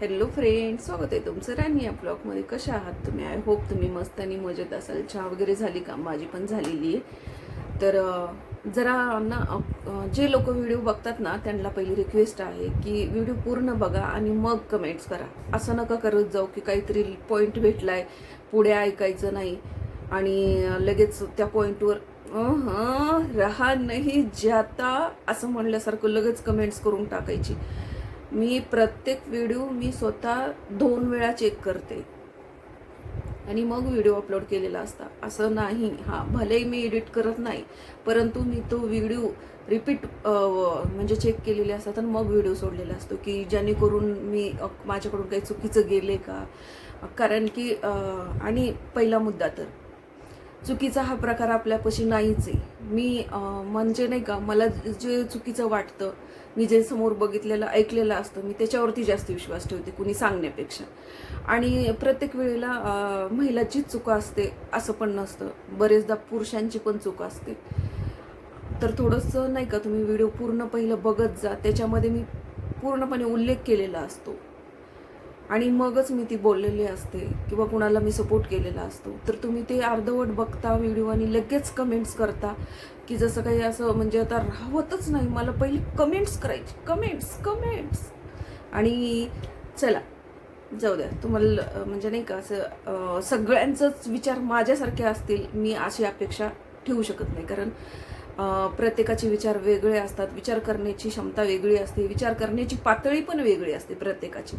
Hello friend स्वागत आहे तुमचं राणी या ब्लॉगमध्ये कशा आहात तुम्ही? आय होप तुम्ही मस्त आणि मजेत असाल. चहा वगैरे झाली का? माझी पण झालेली आहे. तर जरा ना जे लोक व्हिडिओ बघतात ना त्यांना पहिली रिक्वेस्ट आहे की व्हिडिओ पूर्ण बघा आणि मग कमेंट्स करा. असं नका करत जाऊ की काहीतरी पॉईंट भेटलाय पुढे ऐकायचं नाही. आणि लगेच त्या पॉईंटवर हां रहा नाही जाता असं म्हणल्यासारखं लगेच कमेंट्स करून टाकायची. मी प्रत्येक व्हिडिओ मी स्वतः दोन वेळा चेक करते. आणि मग व्हिडिओ अपलोड केलेला असता. असं नाही. हां भलेही मी एडिट करत नाही परंतु मी तो व्हिडिओ रिपीट म्हणजे चेक केलेले असतात आणि मग व्हिडिओ सोडलेला असतो की जेणेकरून मी माझ्याकडून काही चुकीचं गेले का? कारण की आणि पहिला मुद्दा तर चुकीचा हा प्रकार आपल्यापाशी नाहीच आहे. मी म्हणजे नाही का मला जे चुकीचं वाटतं मी जे समोर बघितलेलं ऐकलेलं असतं मी त्याच्यावरती जास्त विश्वास ठेवते कुणी सांगण्यापेक्षा. आणि प्रत्येक वेळेला महिलाचीच चुका असते असं पण नसतं. बरेचदा पुरुषांची पण चूक असते. तर थोडंसं नाही का तुम्ही व्हिडिओ पूर्ण पहिलं बघत जा त्याच्यामध्ये मी पूर्णपणे उल्लेख केलेला असतो. आणि मगच मी ती बोललेली असते किंवा कुणाला मी सपोर्ट केलेला असतो. तर तुम्ही ते अर्धवट बघता व्हिडिओ आणि लगेच कमेंट्स करता की जसं काही असं म्हणजे आता राहतच नाही. मला पहिले कमेंट्स करायची. कमेंट्स कमेंट्स आणि चला जाऊ द्या. तुम्हाला म्हणजे नाही का असं सगळ्यांचंच विचार माझ्यासारखे असतील मी अशी अपेक्षा ठेवू शकत नाही. कारण प्रत्येकाचे विचार वेगळे असतात विचार करण्याची क्षमता वेगळी असते विचार करण्याची पातळी पण वेगळी असते प्रत्येकाची.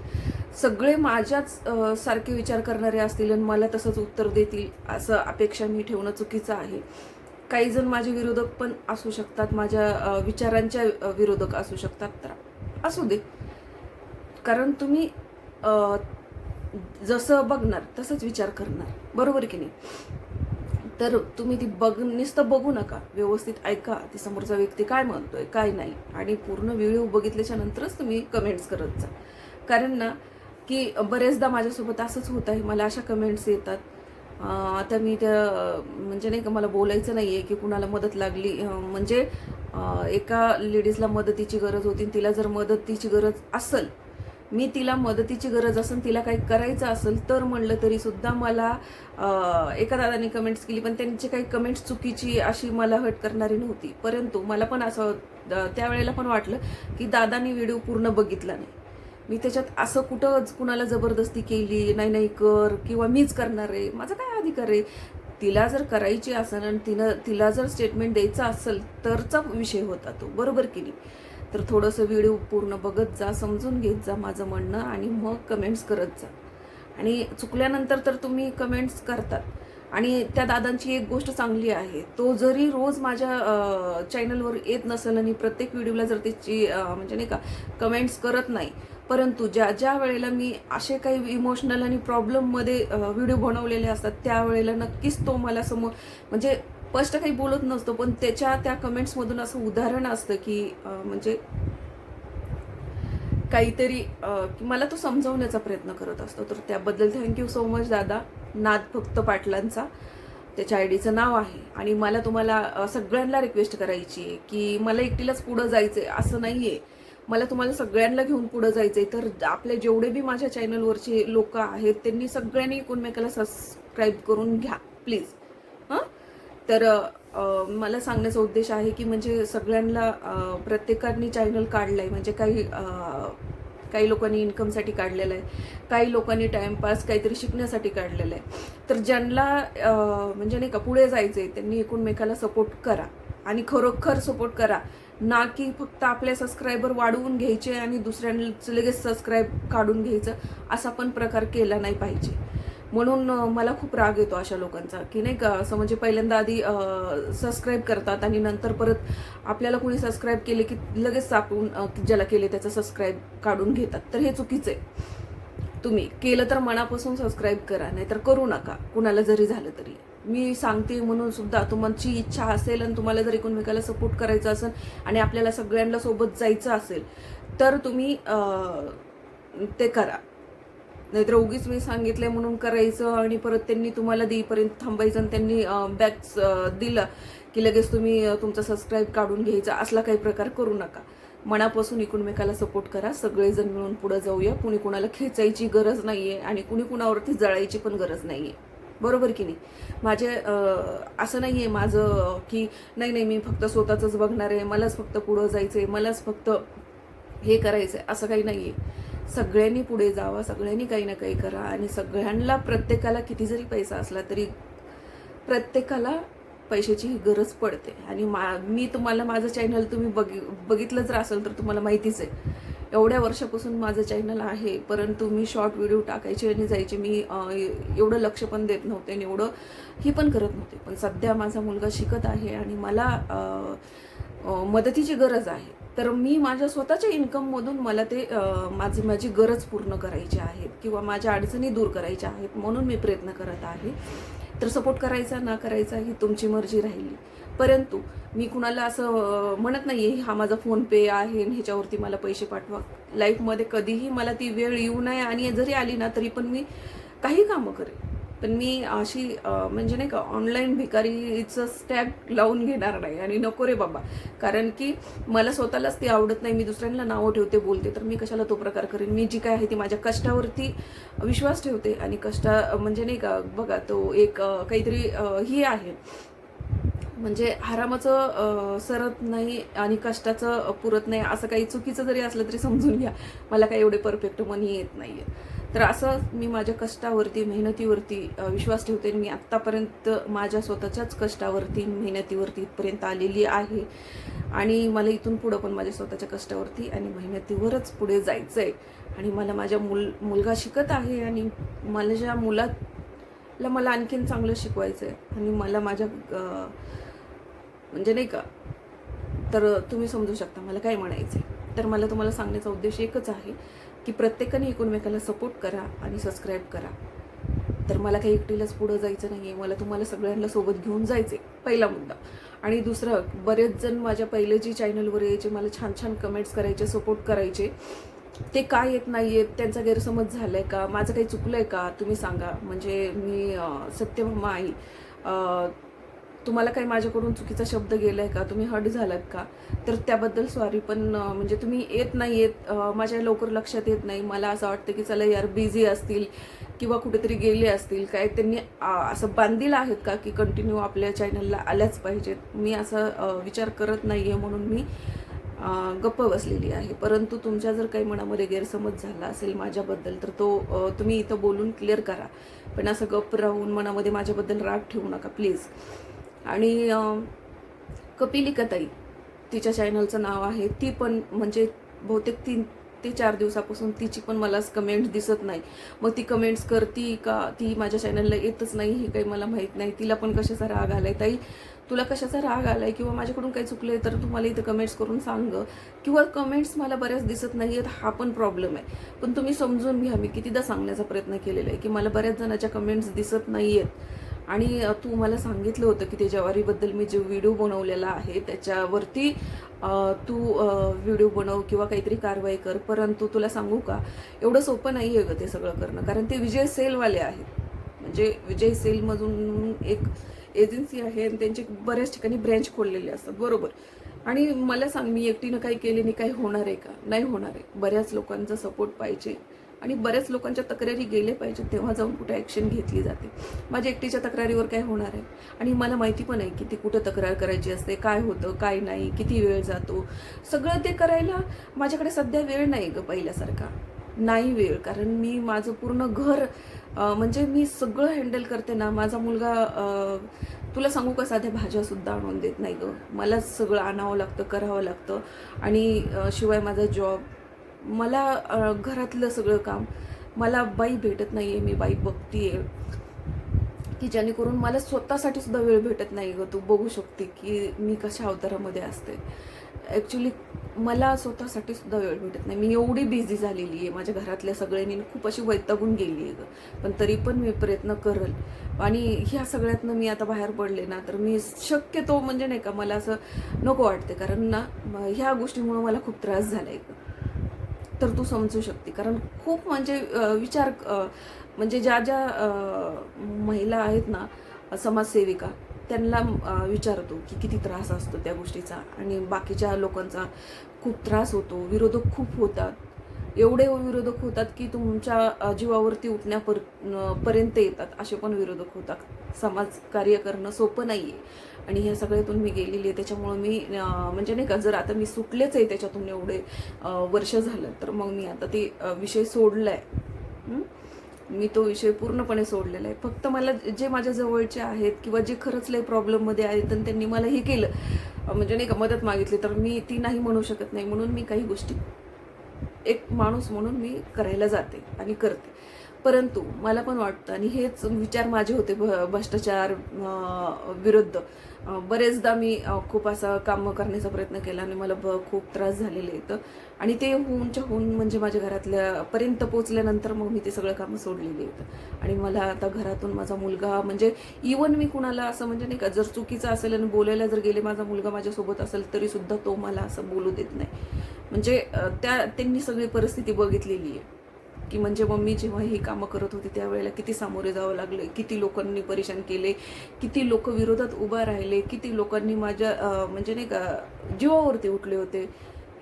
सगळे माझ्याच सारखे विचार करणारे असतील आणि मला तसंच उत्तर देतील असं अपेक्षा मी ठेवणं चुकीचं आहे. काही जण माझे विरोधक पण असू शकतात माझ्या विचारांच्या विरोधक असू शकतात तर असू दे. कारण तुम्ही जसं बघणार तसंच विचार करणार. बरोबर की नाही? तर तुम्ही ती बघ नुसतं बघू नका. व्यवस्थित ऐका ती समोरचा व्यक्ती काय म्हणतोय काय नाही. आणि पूर्ण व्हिडिओ बघितल्याच्या नंतरच तुम्ही कमेंट्स करत जा. कारण ना की बरेचदा माझ्यासोबत असंच होत आहे. मला अशा कमेंट्स येतात. आता मी त्या म्हणजे नाही का मला बोलायचं नाही आहे की कुणाला मदत लागली. म्हणजे एका लेडीजला मदतीची गरज होती आणि तिला जर मदतीची गरज असेल मी तिला मदतीची गरज असेल तिला काही करायचं असेल तर म्हणलं तरी सुद्धा मला एका दादाने कमेंट्स केली पण त्यांची काही कमेंट्स चुकीची अशी मला हट करणारी नव्हती. परंतु मला पण असं त्यावेळेला पण वाटलं की दादानी व्हिडिओ पूर्ण बघितला नाही. मी त्याच्यात असं कुठंच कुणाला जबरदस्ती केली नाही नाही कर किंवा मीच करणार आहे माझा काय अधिकार आहे? तिला जर करायची असेल आणि तिनं तिला जर स्टेटमेंट द्यायचं असेल तरचा विषय होता तो. बरोबर की नाही? तर थोडंसं व्हिडिओ पूर्ण बघत जा समजून घेत जा माझं म्हणणं आणि मग कमेंट्स करत जा. आणि चुकल्यानंतर तर तुम्ही कमेंट्स करतात. आणि त्या दादांची एक गोष्ट चांगली आहे तो जरी रोज माझ्या चॅनलवर येत नसेल आणि प्रत्येक व्हिडिओला जर त्याची म्हणजे नाही का कमेंट्स करत नाही परंतु ज्या ज्या वेळेला मी असे काही इमोशनल आणि प्रॉब्लेममध्ये व्हिडिओ बनवलेले असतात त्यावेळेला नक्कीच तो मला समोर म्हणजे स्पष्ट काही बोलत नसतो पण त्याच्या त्या कमेंट्समधून असं उदाहरण असतं की म्हणजे काहीतरी मला तो समजवण्याचा प्रयत्न करत असतो. तर त्याबद्दल थँक्यू सो मच दादा. नाद फक्त पाटलांचा. त्याच्या आय डीचं नाव आहे. आणि मला तुम्हाला सगळ्यांना रिक्वेस्ट करायची आहे की मला एकटीलाच पुढं जायचं आहे असं नाही आहे मला तुम्हाला सगळ्यांना घेऊन पुढं जायचं आहे तर आपले जेवढे बी माझ्या चॅनलवरचे लोक आहेत त्यांनी सगळ्यांनी एकमेकाला सबस्क्राईब करून घ्या प्लीज हां? तर मला सांगण्याचा उद्देश आहे की म्हणजे सगळ्यांना प्रत्येकांनी प्रत्येकाने चॅनल काढलं आहे म्हणजे काही काही लोकांनी इन्कमसाठी काढलेलं आहे. काही लोकांनी टाइमपास काहीतरी शिकण्यासाठी काढलेलं आहे. तर ज्यांना म्हणजे नाही का पुढे जायचं आहे त्यांनी एकूणमेकाला सपोर्ट करा. आणि खरोखर सपोर्ट करा. ना की फक्त आपले सबस्क्रायबर वाढवून घ्यायचे आणि दुसऱ्यांचं लगेच सबस्क्राईब काढून घ्यायचं असा पण प्रकार केला नाही पाहिजे. म्हणून मला खूप राग येतो अशा लोकांचा की नाही का असं म्हणजे पहिल्यांदा आधी सबस्क्राईब करतात आणि नंतर परत आपल्याला कोणी सबस्क्राईब केले की लगेच आपण ज्याला केले त्याचं सबस्क्राईब काढून घेतात. तर हे चुकीचं आहे. तुम्ही केलं तर मनापासून सबस्क्राईब करा नाहीतर करू नका कुणाला जरी झालं तरी. मी सांगते म्हणून सुद्धा तुमची इच्छा असेल आणि तुम्हाला जर एकमेकाला सपोर्ट करायचा असेल आणि आपल्याला सगळ्यांना सोबत जायचं असेल तर तुम्ही ते करा. नाहीतर उगीच मी सांगितलंय म्हणून करायचं आणि परत त्यांनी तुम्हाला देईपर्यंत थांबायचं आणि त्यांनी बॅग दिलं की लगेच तुम्ही तुमचा सबस्क्राईब काढून घ्यायचा. असला काही प्रकार करू नका. मनापासून एकमेकाला सपोर्ट करा. सगळेजण मिळून पुढे जाऊया. कुणी कुणाला खेचायची गरज नाही आहे आणि कुणी कुणावरती जळायची पण गरज नाही आहे बरोबर की नाही? माझे असं नाही आहे माझं की नाही नाही मी फक्त स्वतःचंच बघणार आहे. मलाच फक्त पुढं जायचं आहे मलाच फक्त हे करायचं आहे असं काही नाही आहे सगळ्यांनी पुढे जावं सगळ्यांनी काही ना काही करा आणि सगळ्यांना प्रत्येकाला किती जरी पैसा असला तरी प्रत्येकाला पैशाची गरज पडते. आणि मा मी तुम्हाला माझं चॅनल तुम्ही बघि बघितलं जर असेल तर तुम्हाला माहितीच आहे. एवढ्या वर्षापासून माझं चॅनल आहे परंतु मी शॉर्ट व्हिडिओ टाकायचे आणि जायचे. मी एवढं लक्ष पण देत नव्हते आणि एवढं ही पण करत नव्हते. पण सध्या माझा मुलगा शिकत आहे आणि मला मदतीची गरज आहे. तर मी माझ्या स्वतःच्या इन्कममधून मला ते माझी माझी गरज पूर्ण करायची आहे किंवा माझ्या अडचणी दूर करायच्या आहेत म्हणून मी प्रयत्न करत आहे. तर सपोर्ट करायचा ना करायचा ही तुमची मर्जी राहिली. परंतु मी कुणाला असं म्हणत नाही आहे हा माझा फोनपे आहे आणि ह्याच्यावरती मला पैसे पाठवा. लाईफमध्ये कधीही मला ती वेळ येऊ नये आणि जरी आली ना तरी पण मी काही कामं करेन. पण मी अशी म्हणजे नाही का ऑनलाईन भिकारीचं स्टॅग लावून घेणार नाही. आणि नको रे बाबा. कारण की मला स्वतःलाच ते आवडत नाही. मी दुसऱ्यांना नावं ठेवते बोलते तर मी कशाला तो प्रकार करेन? मी जी काय आहे ती माझ्या कष्टावरती विश्वास ठेवते. आणि कष्टा म्हणजे नाही का बघा तो एक काहीतरी ही आहे. म्हणजे हरामाचं सरत नाही आणि कष्टाचं पुरत नाही. असं काही चुकीचं जरी असलं तरी समजून घ्या. मला काही एवढे परफेक्ट मनी येत नाही तर असं मी माझ्या कष्टावरती मेहनतीवरती विश्वास ठेवते. मी आत्तापर्यंत माझ्या स्वतःच्याच कष्टावरती मेहनतीवरती इथपर्यंत आलेली आहे. आणि मला इथून पुढं पण माझ्या स्वतःच्या कष्टावरती आणि मेहनतीवरच पुढे जायचं आहे आणि मला माझ्या मुल मुलगा शिकत आहे आणि माझ्या मुलाला मला आणखीन चांगलं शिकवायचं आहे आणि मला माझ्या म्हणजे नाही का तर तुम्ही समजू शकता मला काय म्हणायचं आहे तर मला तुम्हाला सांगण्याचा उद्देश एकच आहे. की प्रत्येकाने एकमेकाला सपोर्ट करा आणि सबस्क्राईब करा. तर मला काही एकटीलाच पुढं जायचं नाही आहे मला तुम्हाला सगळ्यांना सोबत घेऊन जायचं आहे पहिला मुद्दा. आणि दुसरं बरेच जण माझ्या पहिले जी चॅनलवर यायचे मला छान छान कमेंट्स करायचे सपोर्ट करायचे. ते काय येत नाही आहेत त्यांचा गैरसमज झाला आहे का? माझं काही चुकलं आहे का? तुम्ही सांगा. म्हणजे मी सत्यभामा आई. तुम्हाला काही माझ्याकडून चुकीचा शब्द गेला आहे का? तुम्ही हट झालात का? तर त्याबद्दल सॉरी पण म्हणजे तुम्ही येत नाही येत माझ्या लवकर लक्षात येत नाही. मला असं वाटतं की चला यार बिझी असतील किंवा कुठेतरी गेले असतील. काय त्यांनी असं बांधील आहेत का की कंटिन्यू आपल्या चॅनलला आल्याच पाहिजेत? मी असा विचार करत नाही आहे म्हणून मी गप्प बसलेली आहे. परंतु तुमच्या जर काही मनामध्ये गैरसमज झाला असेल माझ्याबद्दल तर तो तुम्ही इथं बोलून क्लिअर करा. पण असं गप्प राहून मनामध्ये माझ्याबद्दल राग ठेवू नका प्लीज आणि कपिलिकाताई तिच्या चॅनलचं नाव आहे. ती पण म्हणजे बहुतेक तीन ते चार दिवसापासून तिची पण मला कमेंट्स दिसत नाही. मग ती कमेंट्स करती का? ती माझ्या चॅनलला येतच नाही हे काही मला माहीत नाही. तिला पण कशाचा राग आला आहे ताई तुला कशाचा राग आला आहे किंवा माझ्याकडून काही चुकलंय तर तू मला इथं कमेंट्स करून सांग. किंवा कमेंट्स मला बऱ्याच दिसत नाही आहेत हा पण प्रॉब्लेम आहे. पण तुम्ही समजून घ्या मी कितीदा सांगण्याचा प्रयत्न केलेला आहे की मला बऱ्याच जणाच्या कमेंट्स दिसत नाही आहेत आणि तू मला सांगितलं होतं की ते जवारीबद्दल मी जो व्हिडिओ बनवलेला आहे त्याच्यावरती तू व्हिडिओ बनव किंवा काहीतरी कारवाई कर. परंतु तुला सांगू का एवढं सोपं नाही आहे ग ते सगळं करणं. कारण ते विजय सेलवाले आहेत. म्हणजे विजय सेलमधून एक एजन्सी आहे आणि त्यांचे बऱ्याच ठिकाणी ब्रँच खोललेले असतात. बरोबर. आणि मला सांग मी एकटीनं काही केले नाही काही होणार आहे का? नाही होणार आहे. बऱ्याच लोकांचा सपोर्ट पाहिजे. आणि बऱ्याच लोकांच्या तक्रारी गेले पाहिजे तेव्हा जाऊन कुठे ॲक्शन घेतली जाते. माझ्या एकटीच्या तक्रारीवर काय होणार आहे? आणि मला माहिती पण आहे की ती कुठं तक्रार करायची असते काय होतं काय नाही किती वेळ जातो? सगळं ते करायला माझ्याकडे सध्या वेळ नाही गं पहिल्यासारखा. नाही वेळ कारण मी माझं पूर्ण घर म्हणजे मी सगळं हँडल करते ना माझा मुलगा तुला सांगू का साध्या भाज्यासुद्धा आणून देत नाही गं? मलाच सगळं आणावं लागतं करावं लागतं. आणि शिवाय माझा जॉब मला घरातलं सगळं काम मला बाई भेटत नाही आहे मी बाई बघतीये. की जेणेकरून मला स्वतःसाठी सुद्धा वेळ भेटत नाही ग. तू बघू शकते की मी कशा अवतारामध्ये असते. ॲक्च्युली मला स्वतःसाठी सुद्धा वेळ भेटत नाही. मी एवढी बिझी झालेली आहे माझ्या घरातल्या सगळ्यांनी खूप अशी वैतागून गेली आहे ग. पण तरी पण मी प्रयत्न करल. आणि ह्या सगळ्यातनं मी आता बाहेर पडले ना तर मी शक्यतो म्हणजे नाही का मला असं नको वाटते कारण ना ह्या गोष्टीमुळं मला खूप त्रास झाला आहे तर तू समजू शकते. कारण खूप म्हणजे विचार म्हणजे ज्या ज्या महिला आहेत ना समाजसेविका त्यांना विचारतो की किती त्रास असतो त्या गोष्टीचा आणि बाकीच्या लोकांचा खूप त्रास होतो विरोधक खूप होतात. एवढे विरोधक होतात की तुमच्या जीवावरती उठण्यापर पर्यंत येतात. असे पण विरोधक होतात. समाज कार्य करणं सोपं नाही आहे आणि ह्या सगळ्यातून मी गेलेली आहे. त्याच्यामुळं मी म्हणजे नाही का जर आता मी सुटलेच आहे त्याच्यातून एवढे वर्ष झालं तर मग मी आता ते विषय सोडला आहे मी तो विषय पूर्णपणे सोडलेला आहे. फक्त मला जे माझ्या जवळचे आहेत किंवा जे खरंच लय प्रॉब्लेममध्ये आहेत आणि त्यांनी मला हे केलं म्हणजे नाही का मदत मागितली तर मी ती नाही म्हणू शकत नाही. म्हणून मी काही गोष्टी एक माणूस म्हणून मी करायला जाते आणि करते. परंतु मला पण वाटतं आणि हेच विचार माझे होते भ- भ्रष्टाचार विरुद्ध. बरेचदा मी खूप असं काम करण्याचा प्रयत्न केला आणि मला ब- खूप त्रास झालेले आहेत. आणि ते होऊनच्या होऊन म्हणजे माझ्या घरातल्या पर्यंत पोचल्यानंतर मग मी ते सगळं कामं सोडलेली आहेत. आणि मला आता घरातून माझा मुलगा म्हणजे इवन मी कुणाला असं म्हणजे नाही का जर चुकीचं असेल आणि बोलायला जर गेले माझा मुलगा माझ्यासोबत असेल तरीसुद्धा तो मला असं बोलू देत नाही. म्हणजे त्या त्यांनी सगळी परिस्थिती बघितलेली आहे. की म्हणजे मम्मी जेव्हा ही कामं करत होती त्यावेळेला किती सामोरे जावं लागले किती लोकांनी परेशान केले किती लोक विरोधात उभा राहिले किती लोकांनी माझ्या म्हणजे नाही का जीवावरती उठले होते.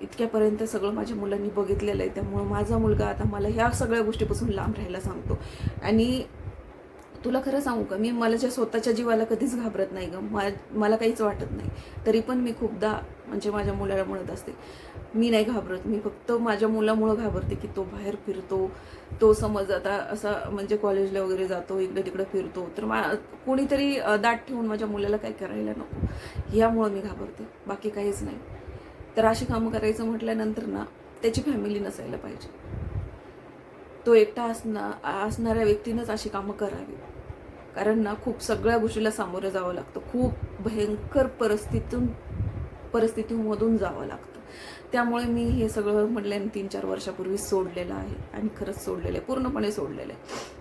इतक्यापर्यंत सगळं माझ्या मुलांनी बघितलेलं आहे. त्यामुळं माझा मुलगा आता मला ह्या सगळ्या गोष्टीपासून लांब राहायला सांगतो. आणि तुला खरं सांगू का मी मला ज्या स्वतःच्या जीवाला कधीच घाबरत नाही ग. मा मला काहीच वाटत नाही. तरी पण मी खूपदा म्हणजे माझ्या मुलाला म्हणत असते मी नाही घाबरत मी फक्त माझ्या मुलामुळं घाबरते की तो बाहेर फिरतो तो समज आता असा म्हणजे कॉलेजला वगैरे जातो इकडे तिकडे फिरतो तर मा कोणीतरी दाट ठेवून माझ्या मुलाला काय करायला नको. ह्यामुळं मी घाबरते बाकी काहीच नाही. तर अशी कामं करायचं म्हटल्यानंतर ना त्याची फॅमिली नसायला पाहिजे. तो एकटा असणा असणाऱ्या व्यक्तीनंच अशी कामं करावी. कारण ना खूप सगळ्या गोष्टीला सामोरं जावं लागतं. खूप भयंकर परिस्थितीतून परिस्थितीमधून जावं लागतं. त्यामुळे मी हे सगळं म्हटल्याने तीन चार वर्षापूर्वी सोडलेलं आहे आणि खरंच सोडलेलं आहे पूर्णपणे सोडलेलं आहे.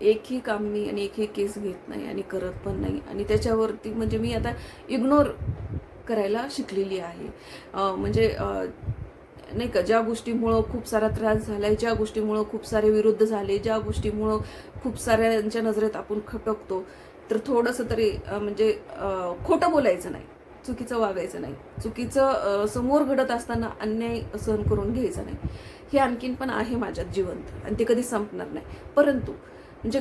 एकही काम मी आणि एकही केस घेत नाही आणि करत पण नाही आणि त्याच्यावरती म्हणजे मी आता इग्नोर करायला शिकलेली आहे. म्हणजे नाही का ज्या गोष्टीमुळं खूप सारा त्रास झाला आहे ज्या गोष्टीमुळं खूप सारे विरुद्ध झाले ज्या गोष्टीमुळं खूप साऱ्यांच्या नजरेत आपण खटकतो तर थोडंसं तरी म्हणजे खोटं बोलायचं नाही. चुकीचं वागायचं नाही. चुकीचं समोर घडत असताना अन्याय सहन करून घ्यायचा नाही. हे आणखीन पण आहे माझ्यात जिवंत आणि ते कधी संपणार नाही. परंतु म्हणजे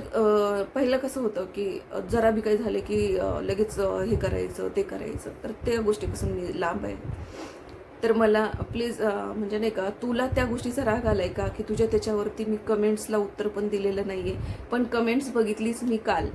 पहिलं कसं होतं की जरा बी काही झाले की लगेच हे करायचं ते करायचं तर त्या गोष्टीपासून मी लांब आहे. तर मला प्लीज म्हणजे नाही का तुला त्या गोष्टीचा राग आला आहे का? की तुझ्या त्याच्यावरती मी कमेंट्सला उत्तर पण दिलेलं नाही आहे पण कमेंट्स बघितलीच मी काल.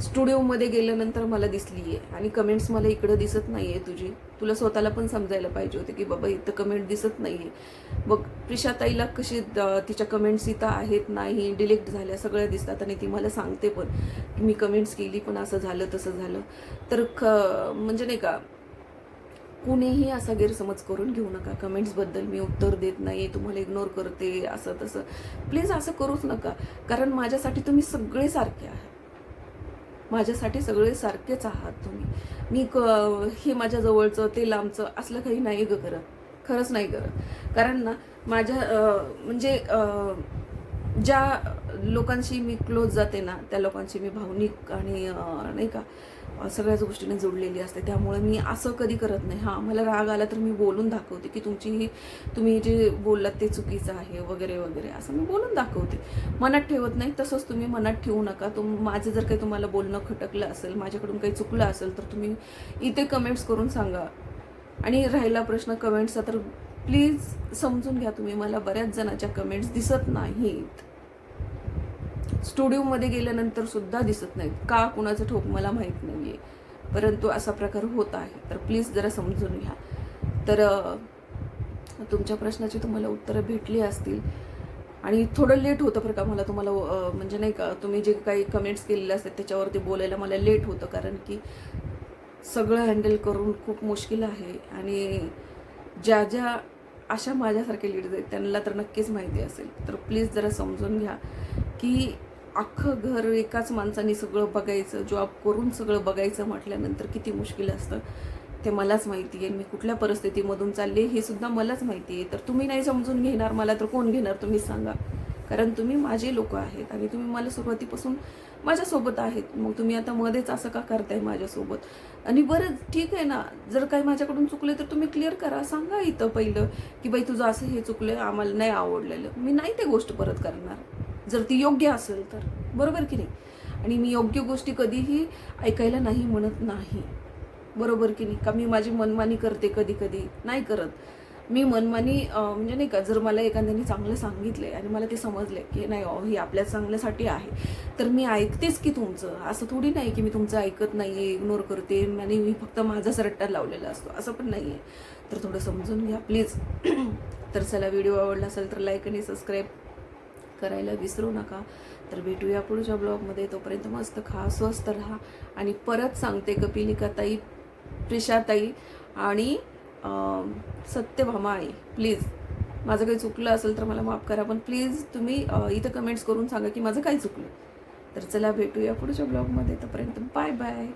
स्टुडिओमध्ये गेल्यानंतर मला दिसली आहे आणि कमेंट्स मला इकडं दिसत नाही आहे तुझी. तुला स्वतःला पण समजायला पाहिजे होते की बाबा इथं कमेंट दिसत नाही आहे बघ प्रिशाताईला कशी तिच्या कमेंट्स इथं आहेत नाही डिलीट झाल्या सगळ्या दिसतात आणि ती मला सांगते पण की मी कमेंट्स केली पण असं झालं तसं झालं. तर ख म्हणजे नाही का कुणीही असा गैरसमज करून घेऊ नका. कमेंट्सबद्दल मी उत्तर देत नाही तुम्हाला इग्नोर करते असं तसं. प्लीज असं करूच नका. कारण माझ्यासाठी तुम्ही सगळे सारखे आहात. माझ्यासाठी सगळे सारखेच आहात तुम्ही. मी क हे माझ्या जवळचं ते लांबचं असलं काही नाही ग करत. खरंच नाही करत. कारण ना माझ्या म्हणजे ज्या लोकांशी मी क्लोज जाते ना त्या लोकांशी मी भावनिक आणि नाही का सगळ्याच गोष्टीने जोडलेली असते. त्यामुळे मी असं कधी करत नाही. हां मला राग आला तर मी बोलून दाखवते की तुमची ही तुम्ही जे बोललात ते चुकीचं आहे वगैरे वगैरे असं मी बोलून दाखवते. मनात ठेवत नाही तसंच तुम्ही मनात ठेवू नका. तुम माझं जर काही तुम्हाला बोलणं खटकलं असेल माझ्याकडून काही चुकलं असेल तर तुम्ही इथे कमेंट्स करून सांगा. आणि राहिला प्रश्न कमेंट्सचा तर प्लीज समजून घ्या तुम्ही. मला बऱ्याच जणाच्या कमेंट्स दिसत नाहीत. स्टुडिओमध्ये गेल्यानंतर सुद्धा दिसत नाहीत. का कुणाचं ठोक मला माहीत नाही आहे परंतु असा प्रकार होत आहे. तर प्लीज जरा समजून घ्या. तर तुमच्या प्रश्नाची तुम्हाला उत्तरं भेटली असतील. आणि थोडं लेट होतं बरं का मला तुम्हाला म्हणजे नाही का तुम्ही जे काही कमेंट्स केलेले असतात त्याच्यावरती बोलायला मला लेट होतं. कारण की सगळं हँडल करून खूप मुश्किल आहे. आणि ज्या ज्या अशा माझ्यासारखे लीडर्स आहेत त्यांना तर नक्कीच माहिती असेल. तर प्लीज जरा समजून घ्या की अख्खं घर एकाच माणसाने सगळं बघायचं जॉब करून सगळं बघायचं म्हटल्यानंतर किती मुश्किल असतं ते मलाच माहिती आहे. मी कुठल्या परिस्थितीमधून चालले हे सुद्धा मलाच माहिती आहे. तर तुम्ही नाही समजून घेणार मला तर कोण घेणार तुम्ही सांगा. कारण तुम्ही माझे लोक आहेत आणि तुम्ही मला सुरुवातीपासून माझ्यासोबत आहेत. मग तुम्ही आता मध्येच असं का करताय माझ्यासोबत? आणि बरं ठीक आहे ना. जर काही माझ्याकडून चुकले तर तुम्ही क्लिअर करा. सांगा इथं पहिलं की बाई तुझं असं हे चुकलं आम्हाला नाही आवडलेलं. मी नाही ते गोष्ट परत करणार. जर ती योग्य असेल तर. बरोबर की नाही? आणि मी योग्य गोष्टी कधीही ऐकायला नाही म्हणत नाही. बरोबर की नाही? का मी माझी मनमानी करते कधी कधी नाही करत. मी मनमानी म्हणजे नाही का जर मला एखाद्याने चांगलं सांगितले आणि मला ते समजले की नाही अहो, हे आपल्या चांगल्यासाठी आहे तर मी ऐकतेच की तुमचं. असं थोडी नाही की मी तुमचं ऐकत नाही आहे इग्नोर करते आणि मी फक्त माझाच रट्टा लावलेला असतो. असं पण नाही आहे तर थोडं समजून घ्या प्लीज तर चला व्हिडिओ आवडला असेल तर लाईक आणि सबस्क्राईब करायला विसरू नका. तर भेटूया पुढच्या ब्लॉगमध्ये. तोपर्यंत मस्त खा स्वस्त राहा. आणि परत सांगते कपिलिकाताई प्रिशाताई आणि सत्यभामा आई प्लीज. माझं काही चुकलं असेल तर मला माफ करा पण प्लीज तुम्ही इथं कमेंट्स करून सांगा की माझं काय चुकलं. तर चला भेटूया पुढच्या ब्लॉगमध्ये. तोपर्यंत बाय बाय